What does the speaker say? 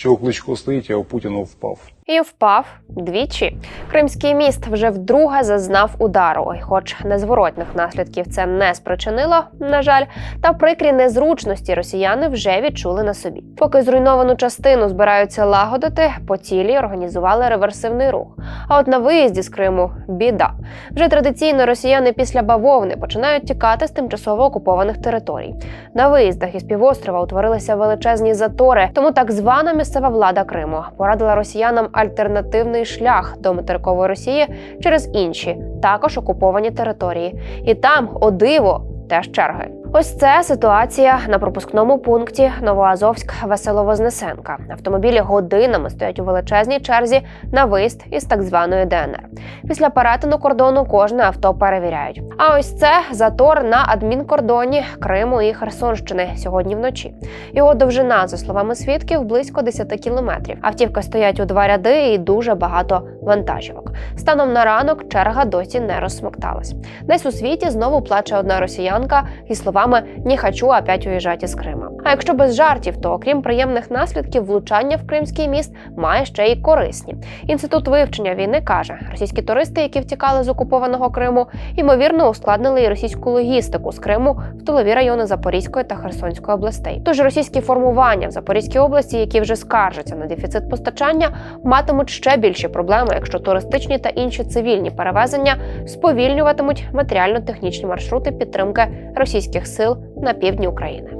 що у Кличко стоїть, а у Путіна впав. І впав двічі. Кримський міст вже вдруге зазнав удару. І хоч незворотних наслідків це не спричинило, на жаль, та прикрі незручності росіяни вже відчули на собі. Поки зруйновану частину збираються лагодити, по цілі організували реверсивний рух. А от на виїзді з Криму біда. Вже традиційно росіяни після бавовни починають тікати з тимчасово окупованих територій. На виїздах із півострова утворилися величезні затори. Тому так звана місцева влада Криму порадила росіянам альтернативний шлях до материкової Росії через інші, також окуповані території. І там, о диво, теж черги. Ось це ситуація на пропускному пункті Новоазовськ Веселовознесенка. Автомобілі годинами стоять у величезній черзі на виїзд із так званої ДНР. Після перетину кордону кожне авто перевіряють. А ось це затор на адмінкордоні Криму і Херсонщини сьогодні вночі. Його довжина, за словами свідків, близько 10 кілометрів. Автівки стоять у два ряди і дуже багато вантажівок. Станом на ранок черга досі не розсмокталась. Десь у світі знову плаче одна росіянка і словами «не хочу опять уїжджати з Крима». А якщо без жартів, то окрім приємних наслідків, влучання в кримський міст має ще й корисні. Інститут вивчення війни каже, російські туристи, які втікали з окупованого Криму, ймовірно ускладнили і російську логістику з Криму в тилові райони Запорізької та Херсонської областей. Тож російські формування в Запорізькій області, які вже скаржаться на дефіцит постачання, матимуть ще більші проблеми, якщо туристичні та інші цивільні перевезення сповільнюватимуть матеріально-технічні маршрути підтримки російських сил на півдні України.